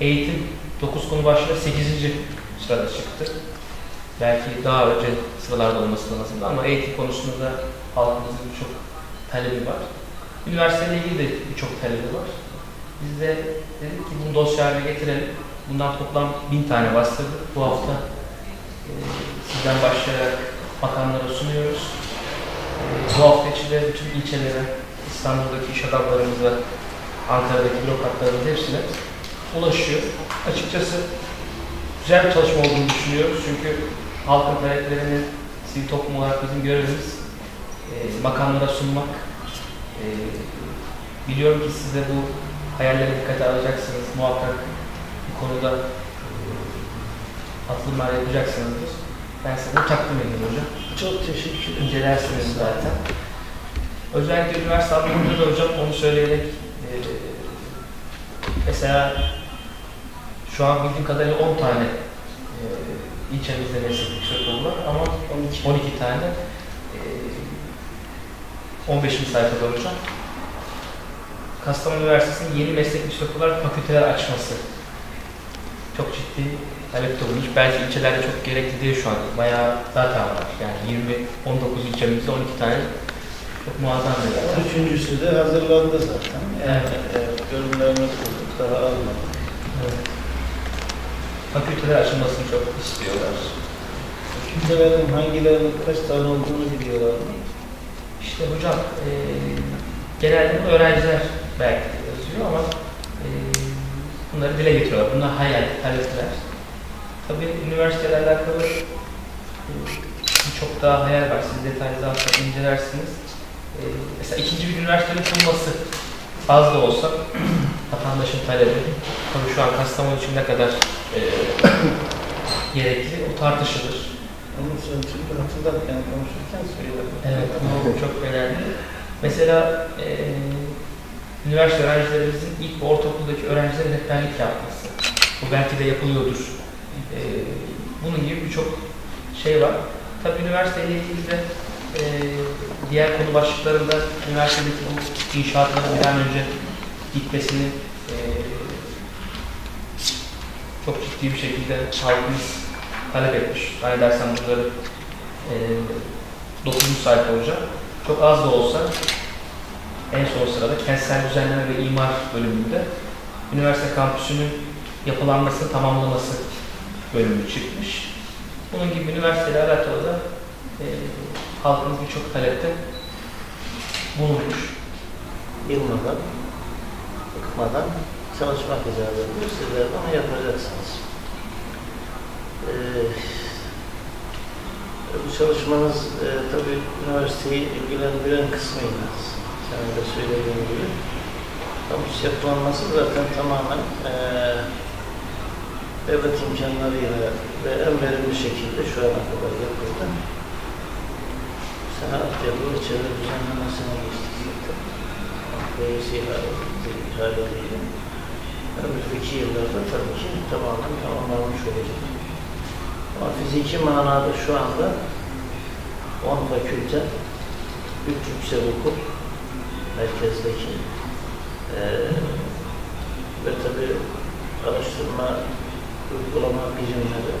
eğitim 9 konu başlığında 8. sırada çıktı. Belki daha önce sıralarda olması lazımdı ama eğitim konusunda da halkımızın birçok talebi var. Üniversiteyle ilgili de birçok talebi var. Biz de dedik ki bunu dosya getirelim. Bundan toplam bin tane bastırdık. Bu hafta e, sizden başlayarak bakanlara sunuyoruz. E, bu hafta içinde bütün ilçelere, İstanbul'daki iş adamlarımıza, Ankara'daki bürokratlarımız hepsine ulaşıyor. Açıkçası güzel bir çalışma olduğunu düşünüyoruz. Çünkü halkın taleplerini sivil toplum olarak bizim görevimiz e, bakanlara sunmak. E, biliyorum ki siz de bu hayalleri dikkate alacaksınız. Muhakkak bu konuda e, atılımlar yapacaksınızdır. Ben size takdim edeyim hocam. Çok teşekkür ederim. İncelersiniz zaten. Özellikle üniversite anlamında da hocam onu söyleyerek e, mesela şu an bildiğim kadarıyla 10 tane e, ilçemizde meslek yüksekokulu var ama 12. 12 tane e, 15. sayfada hocam. Kastamonu Üniversitesi'nin yeni meslek yüksekokulu fakülteler açması çok ciddi talep olmuş. Belki ilçelerde çok gerekli değil şu an. Bayağı zaten var. Yani 20, 19 ilçemizde 12 tane çok muazzam bir rakam. Üçüncüsü de hazırlandı zaten. Yani e, bölümlerini kurduk, daha almadık. Evet. Fakülteler açılmasını çok istiyorlar. Kimselerin hangilerinin kaç tane olduğunu biliyorlar mı? İşte hocam e, genelde bunu öğrenciler belki yazıyor ama e, bunları dile getiriyorlar. Bunlar hayal, talepler. Tabii üniversitelerle alakalı e, çok daha hayal var. Siz detaylı zaten incelersiniz. E, mesela ikinci bir üniversitenin kurulması az da olsa vatandaşın talebi. Tabii şu an Kastamonu için ne kadar e, gerekli o tartışılır. Onu sen çünkü hatırlarken konuşurken söyledim. Evet, bu çok önemli. Mesela e, üniversite öğrencilerimizin ilk ve ortaokuldaki öğrencilere rehberlik yapması. Bu belki de yapılıyordur. E, bunun gibi birçok şey var. Tabii üniversiteyle ilgili de e, diğer konu başlıklarında üniversitedeki bu inşaatların bir an önce gitmesini e, çok ciddi bir şekilde halkımız talep etmiş. Zannedersem bunları e, 9. sayfa olacak. Çok az da olsa en son sırada kentsel düzenleme ve imar bölümünde üniversite kampüsünün yapılanması, tamamlaması bölümü çıkmış. Bunun gibi üniversiteyle alakalı da e, halkımız birçok talepte bulunmuş. Yılmadan, bıkmadan çalışmak icabedir. Sizler onu yapacaksınız. Ee, bu çalışmanız e, tabii üniversiteyi ilgilendiren kısmıyla senin de söylediğin gibi kampüs yapılanması zaten tamamen e, devlet imkanlarıyla ve en verimli şekilde şu ana kadar yapıldı. Sene altyapı ve çevre düzenlemesine geçtik zaten. Dolayısıyla ihaleliyle önümüzdeki yıllarda tabii ki tamamen tamamlanmış olacak. Ama fiziki manada şu anda 10 fakülte, 3 yüksek okul merkezdeki eee ve tabii araştırma, uygulama birimleri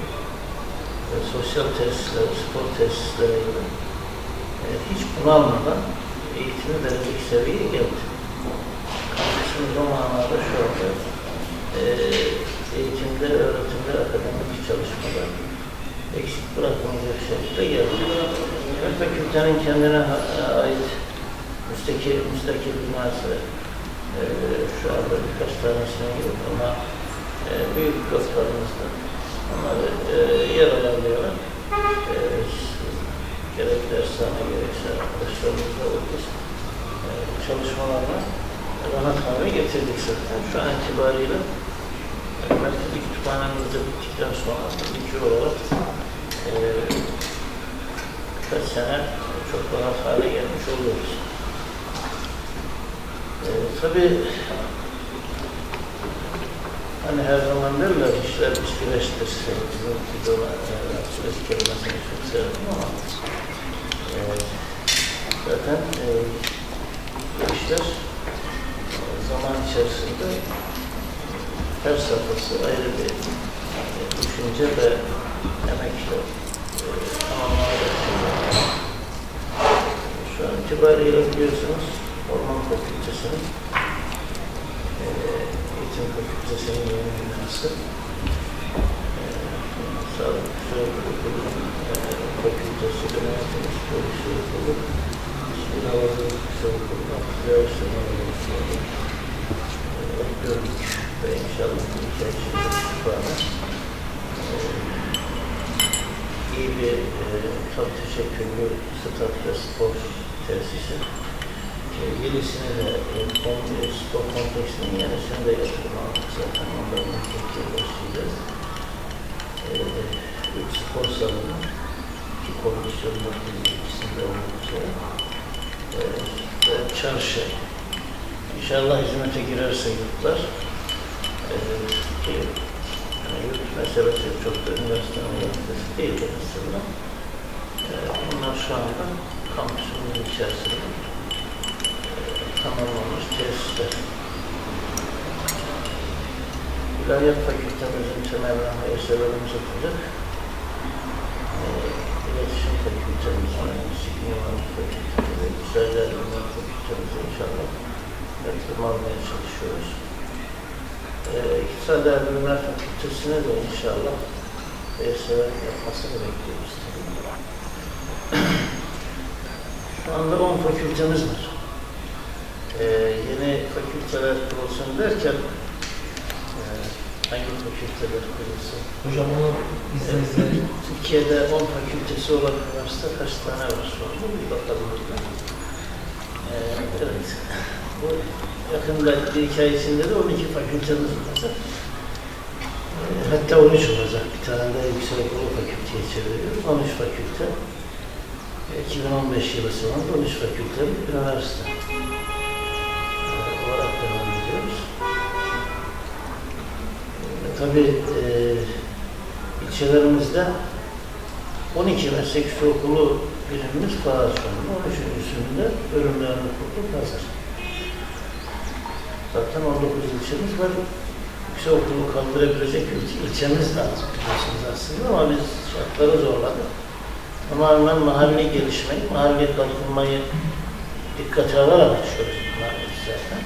ve sosyal tesisler, spor tesisleriyle e, hiç bunalmadan eğitimi verecek seviyeye geldi. Kampüsümüz o manada şu anda e, eğitimde, öğretimde, akademik çalışmada eksik bırakmayacak şekilde geldi. Her fakültenin kendine ha- ait müstakil, müstakil binası e, şu anda birkaç tanesine yok ama e, büyük bloklarımızda onları e, yer alabilen e, gerek dershane gerekse arkadaşlarımızla ortak e, çalışmalarla rahat hale getirdik zaten. Şu an itibariyle e, merkezi kütüphanemizde bittikten sonra bilgi olarak e, birkaç sene çok rahat hale gelmiş oluyoruz. E, tabii hani her zaman derler işler bir süreçtir. Bizim e, süreç kelimesini çok severim ama e, zaten e, işler zaman içerisinde her safhası ayrı bir e, düşünce ve emekle e, tamamlanacak şeyler. Şu an itibariyle biliyorsunuz Orman Fakültesi'nin e, Eğitim Fakültesi'nin yeni binası e, Sağlık Güzel Okulu e, Fakültesi Yönetim Psikolojisi Okulu Hiçbir Havacılık Güzel Okulu Sınavı Okulu gördük ve inşallah bu içinde kütüphane e, iyi bir e, çok teşekkürlü stat ve spor tesisi. E, yenisini de e, kom, e, spor kompleksinin yenisini de yatırım aldık zaten. Onların mutlulukla başlayacağız. E, üç spor salonu, iki kondisyonlar ikisinde olmak üzere. E, ve çarşı. İnşallah hizmete girerse yurtlar. E, ki yani yurt meselesi çok da üniversitenin meselesi değil aslında. Ee, bunlar şu anda kampüsünün içerisinde e, tamamlanmış tesisler. İlahiyat Fakültemizin temelden eserlerimiz atacak. Ee, İletişim Fakültemiz, Mimarlık Fakültemiz İsrailler Bilimler Fakültemiz inşallah yatırım almaya çalışıyoruz. Ee, İktisadi Bilimler Fakültesine de inşallah eser yapmasını bekliyoruz. Şu anda 10 fakültemiz var. Ee, yeni fakülteler kurulsun derken e, hangi fakülteler kurulsun? Hocam onu izninizle Türkiye'de 10 fakültesi olan üniversite kaç tane var şu anda? Bir bakalım. Ee, evet. Bu yakında bir iki ay içinde de 12 fakültemiz olacak. Hatta 13 olacak. Bir tane de yüksek okulu fakülteye çeviriyoruz. 13 fakülte. Ee, 2015 yılı sonunda 13 fakülte bir üniversite ee, olarak devam ediyoruz. Ee, tabii e, ilçelerimizde 12 meslek okulu birimimiz şu anda. 13.sünde bölümlerini kurduk hazır. Zaten 19 ilçemiz var. Yüksek okulu kaldırabilecek il- ilçemiz lazım biliyorsunuz aslında ama biz şartları zorladık. Tamamen mahalli gelişmeyi, mahalli kalkınmayı dikkate alarak açıyoruz bunları zaten.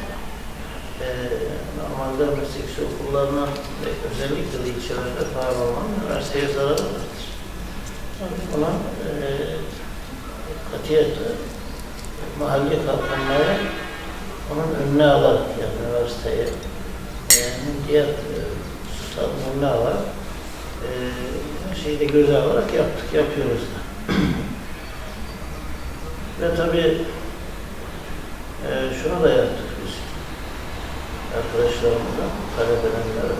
Ee, normalde meslek okullarından ve özellikle de ilçelerde faal olman üniversiteye zararı vardır. Buna e, katiyetle mahalle kalkınmaya onun önüne alarak yani üniversiteye e, diğer e, hususların önüne alarak e, şeyi de göze alarak yaptık, yapıyoruz da. Ve tabii e, şunu da yaptık biz. Arkadaşlarımıza, talebelenlere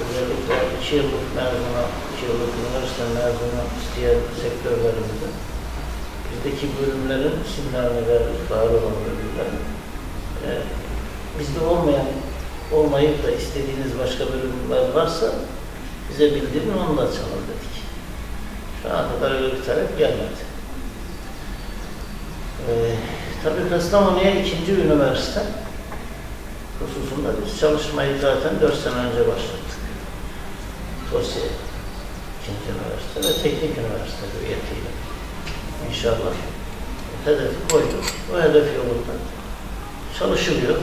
özellikle iki yıllık mezuna, iki yıllık üniversite mezunu isteyen sektörlerimize bizdeki bölümlerin isimlerini verdik, var olan bölümlerin. Ee, bizde olmayan, olmayıp da istediğiniz başka bölümler varsa bize bildirin, onu da açalım dedik. Şu ana kadar öyle bir talep gelmedi. Ee, tabii Kastamonu'ya ikinci üniversite hususunda biz çalışmayı zaten dört sene önce başlattık. Tosya ikinci üniversite ve teknik üniversite hüviyetiyle. İnşallah hedefi koyduk. O hedef yolunda çalışılıyor.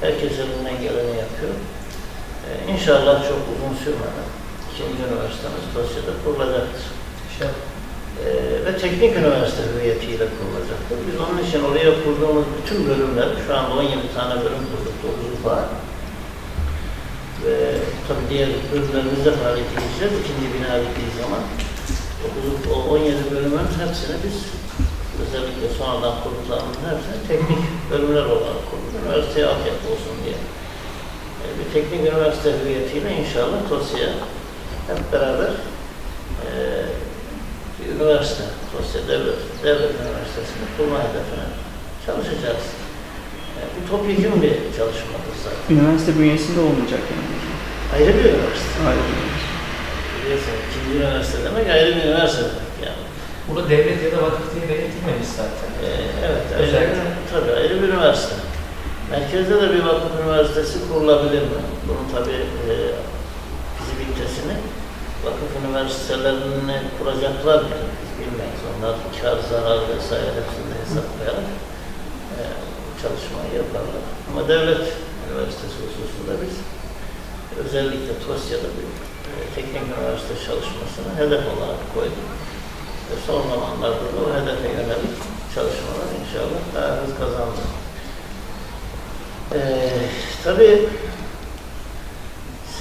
Herkes elinden geleni yapıyor. Ee, inşallah çok uzun sürmeden ikinci üniversitemiz Tosya'da kurulacaktır. inşallah. Ee, ve teknik üniversite hüviyetiyle kurulacaktır. Biz onun için oraya kurduğumuz bütün bölümler, şu anda 17 tane bölüm kurduk, 9'u var. Ve tabii diğer bölümlerimizde faaliyet edeceğiz. İkinci bina bittiği zaman 9'u, o 17 bölümün hepsini biz özellikle sonradan kurulanların hepsini teknik bölümler olarak kurduk. Üniversiteye altyapı olsun diye. Ee, bir teknik üniversite hüviyetiyle inşallah Tosya'ya hep beraber eee bir üniversite, Tosya Devlet, Devlet Üniversitesi'ni kurma hedefine çalışacağız. Yani bu topyekun bir çalışmadır zaten. Üniversite bünyesinde olmayacak yani. Ayrı bir üniversite. Hayır. Biliyorsun ikinci üniversite demek ayrı bir üniversite demek yani. Burada devlet ya da vakıf diye belirtilmemiş zaten. Ee, evet, özellikle tabii ayrı bir üniversite. Merkezde de bir vakıf üniversitesi kurulabilir mi? Bunun tabi e, fizibilitesini vakıf üniversitelerini kuracaklar mı? Biz bilmeyiz. Onlar kar, zarar vesaire hepsini hesaplayarak e, çalışmayı yaparlar. Ama devlet üniversitesi hususunda biz özellikle TOSYA'da bir e, teknik üniversite çalışmasını hedef olarak koyduk. Ve son zamanlarda da o hedefe yönelik çalışmalar inşallah daha hız kazandı. Ee, tabii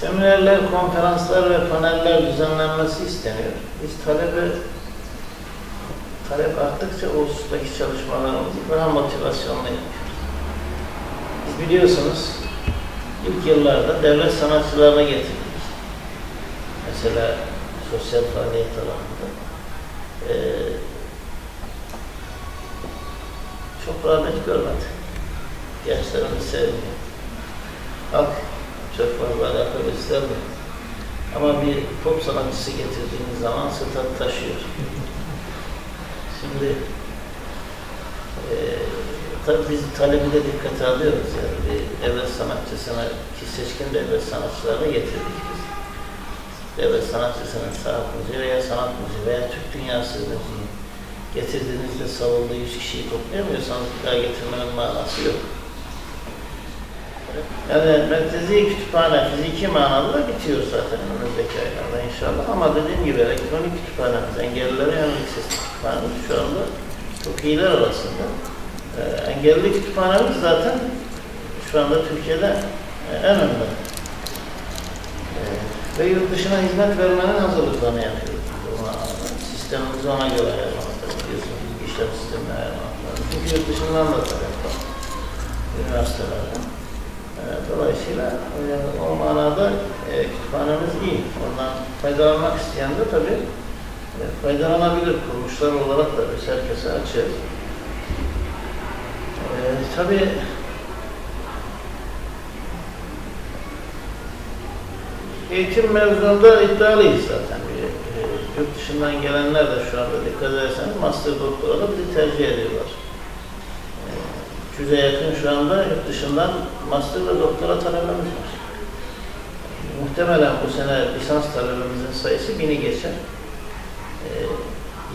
seminerler, konferanslar ve paneller düzenlenmesi isteniyor. Biz talebe talep arttıkça o husustaki çalışmalarımızı daha motivasyonlu yapıyoruz. Biz biliyorsunuz ilk yıllarda devlet sanatçılarına getirdik. Mesela sosyal faaliyet alanında. Ee, çok rağbet görmedi. Gençlerimiz sevmiyor. Halk çok fazla alaka göstermiyor. Ama bir pop sanatçısı getirdiğiniz zaman stat taşıyor. Şimdi eee tabii biz talebi de dikkate alıyoruz yani bir devlet sanatçısına ki seçkin devlet sanatçılarını getirdik Devlet sanatçısının sanat müziği veya sanat müziği veya Türk dünyası müziği getirdiğinizde salonda 100 kişiyi toplayamıyorsanız bir daha getirmenin manası yok. Yani merkezi kütüphane fiziki manada da bitiyor zaten önümüzdeki aylarda inşallah. Ama dediğim gibi elektronik kütüphanemiz, engellilere yönelik sesli kütüphanemiz şu anda çok iyiler arasında. Ee, engelli kütüphanemiz zaten şu anda Türkiye'de e, en önde. Ve yurt dışına hizmet vermenin hazırlıklarını yapıyoruz. biz o manada. Sistemimizi ona göre ayarlamakta biliyorsunuz. İşlem sistemini ayarlamakta. Çünkü yurt dışından da talep. Üniversitelerden. Ee, Dolayısıyla e, o manada e, kütüphanemiz iyi. Ondan faydalanmak isteyen de tabii e, faydalanabilir kuruluşlar olarak da biz herkese açığız. E, tabii eğitim mevzunda iddialıyız zaten. E, yurt dışından gelenler de şu anda dikkat ederseniz master doktora da bizi tercih ediyorlar. Yüze yakın şu anda yurt dışından master ve doktora talebemiz var. Muhtemelen bu sene lisans talebemizin sayısı bini geçer. Ee,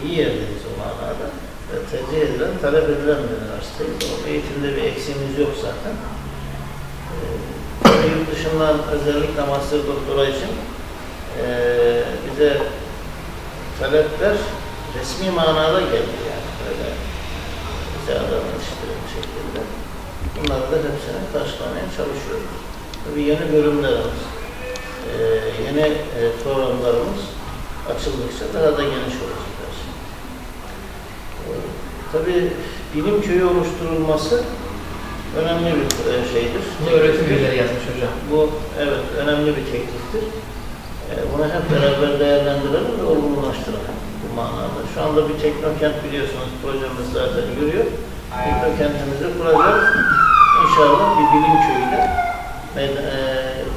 iyi yerdeyiz o manada. Ve tercih edilen, talep edilen bir üniversiteyiz. O eğitimde bir eksiğimiz yok zaten. Yurt dışından özellikle master doktora için ee, bize talepler resmi manada geldi yani. Böyle bize davranıştırın şekilde. Bunları da hepsini karşılamaya çalışıyoruz. Tabii yeni bölümlerimiz, e, yeni e, programlarımız açıldıkça daha da geniş olacak her şey. E, tabii bilim köyü oluşturulması önemli bir e, şeydir. Bunu öğretim üyeleri yazmış hocam. Bu evet önemli bir tekliftir. E, bunu hep beraber değerlendirelim ve olgunlaştıralım bu manada. Şu anda bir teknokent biliyorsunuz projemiz zaten yürüyor. Teknokentimizi kuracağız. İnşallah bir bilim köyüyle e,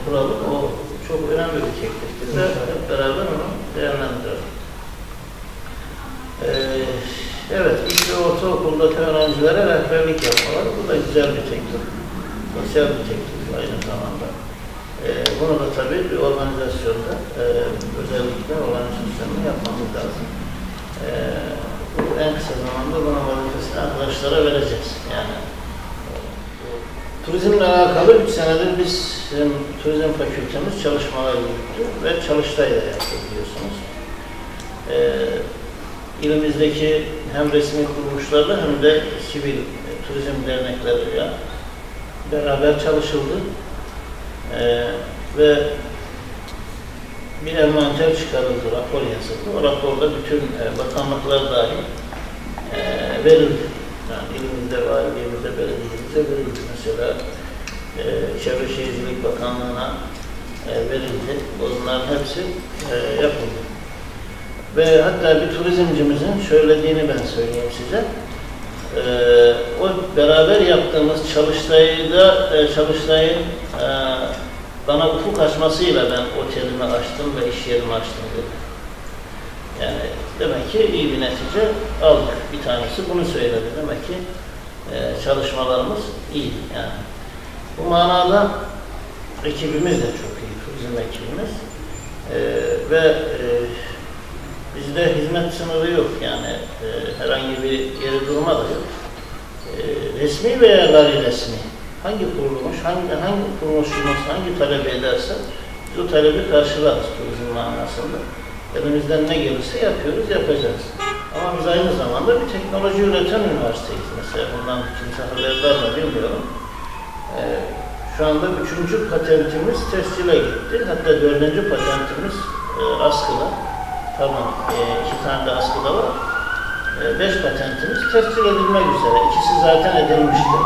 kuralım. O çok önemli bir tekliftir ve hep beraber onu değerlendirelim. E, evet, ilk ve ortaokuldaki öğrencilere rehberlik yapmaları. Bu da güzel bir teklif. Sosyal bir teklif aynı zamanda. Ee, bunu da tabii bir organizasyonda e, özellikle organizasyonunu yapmamız lazım. Ee, bu en kısa zamanda bunun vazifesini arkadaşlara vereceğiz. Yani e, turizmle alakalı 3 senedir biz bizim turizm fakültemiz çalışmalar yürüttü ve çalıştay da yaptı biliyorsunuz. Ee, ilimizdeki hem resmi kuruluşlarla hem de sivil e, turizm dernekleriyle beraber çalışıldı. Ee, ve bir envanter çıkarıldı, rapor yazıldı. O raporda bütün e, bakanlıklar dahil e, verildi. Yani elimizde, valiliğimizde, belediyemizde verildi. Mesela e, Çevre Şehircilik Bakanlığı'na e, verildi. Bunların hepsi e, yapıldı. Ve hatta bir turizmcimizin söylediğini ben söyleyeyim size. Ee, o beraber yaptığımız çalıştayda e, çalıştayın e, bana ufuk açmasıyla ben otelimi açtım ve iş yerimi açtım dedi. Yani demek ki iyi bir netice aldık. Bir tanesi bunu söyledi. Demek ki e, çalışmalarımız iyi. Yani Bu manada ekibimiz de çok iyi, turizm ekibimiz. Ee, ve e, bizde hizmet sınırı yok yani e, herhangi bir yeri durma da yok. E, resmi veya gayri resmi hangi kuruluş, hangi, hangi kuruluşumuz hangi talep ederse biz o talebi karşılarız turizm manasında. Elimizden ne gelirse yapıyoruz, yapacağız. Ama biz aynı zamanda bir teknoloji üreten üniversiteyiz. Mesela bundan kimse haberdar mı bilmiyorum. Ee, şu anda üçüncü patentimiz tescile gitti. Hatta dördüncü patentimiz e, askıda. Pardon, e, iki tane de askıda var. E, beş patentimiz tescil edilmek üzere. İkisi zaten edilmişti.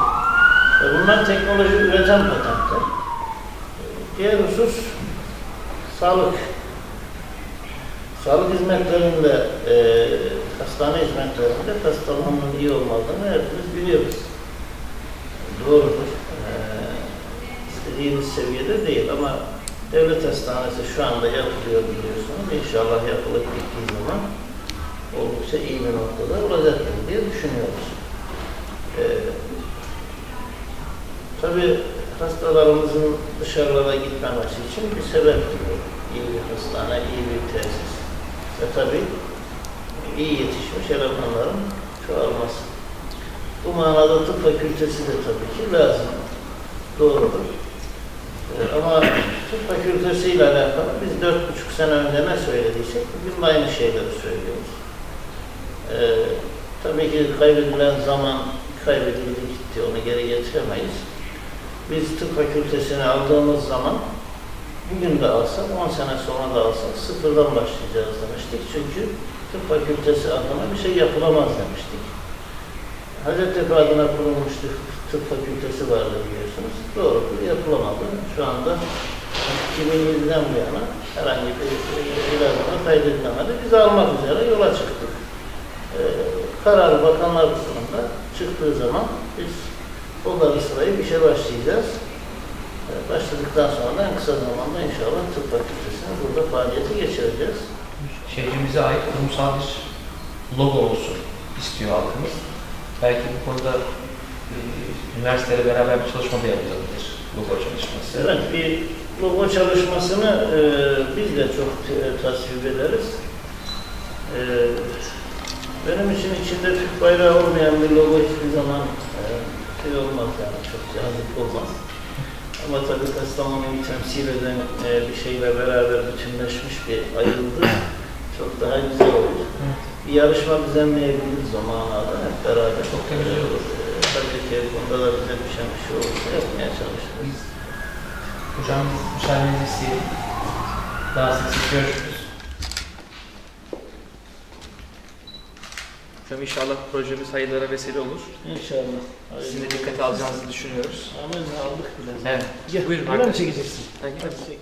E, bunlar teknoloji üreten patentler. E, diğer husus sağlık. Sağlık hizmetlerinde, e, hastane hizmetlerinde hastalanmanın iyi olmadığını hepimiz biliyoruz. Doğrudur. E, istediğimiz seviyede değil ama devlet hastanesi şu anda yapılıyor biliyorsunuz. İnşallah yapılıp bittiği zaman oldukça iyi bir noktada olacaktır diye düşünüyoruz. E, tabii hastalarımızın dışarılara gitmemesi için bir sebeptir bu. İyi bir hastane, iyi bir tesis ve tabii iyi yetişmiş elemanların çoğalması. Bu manada tıp fakültesi de tabii ki lazım. Doğrudur. Ee, ama tıp fakültesiyle alakalı biz dört buçuk sene önce ne söylediysek bugün aynı şeyleri söylüyoruz. Ee, tabii ki kaybedilen zaman kaybedildi gitti, onu geri getiremeyiz. Biz tıp fakültesini aldığımız zaman bugün de alsak, 10 sene sonra da alsak sıfırdan başlayacağız demiştik. Çünkü tıp fakültesi adına bir şey yapılamaz demiştik. Hacettepe adına kurulmuş tıp fakültesi vardı biliyorsunuz. Doğrudur, yapılamadı. Şu anda 2007'den bu yana herhangi bir ilerleme kaydedilemedi. Biz almak üzere yola çıktık. Ee, karar bakanlar kurulunda çıktığı zaman biz onları sırayı bir şey başlayacağız. Ee, başladıktan sonra da en kısa zamanda inşallah tıp fakültesini burada faaliyete geçireceğiz. Şehrimize ait kurumsal bir logo olsun istiyor halkımız. Belki bu konuda e, üniversiteyle beraber bir çalışma da yapılabilir. Logo çalışması. Evet, bir logo çalışmasını e, biz de çok e, tasvip ederiz. E, benim için içinde Türk bayrağı olmayan bir logo hiçbir zaman e, şey olmaz yani çok cazip olmaz. Ama tabii Kastamonu'yu temsil eden e, bir şeyle beraber bütünleşmiş bir ayrıldı. Çok daha güzel olur. Bir yarışma düzenleyebiliriz o manada hep beraber. Çok güzel olur. E, tabii ki bunda da bize düşen bir şey olursa yapmaya çalışırız. Hocam müsaadenizi isteyelim. Daha sık sık görüşürüz. Hocam inşallah projemiz hayırlara vesile olur. İnşallah. Sizin de dikkate alacağınızı düşünüyoruz. Ama aldık bile. Evet. Gel, Buyurun mı arkadaşlar. çekeceksin? Ha, gidelim. Hadi çek.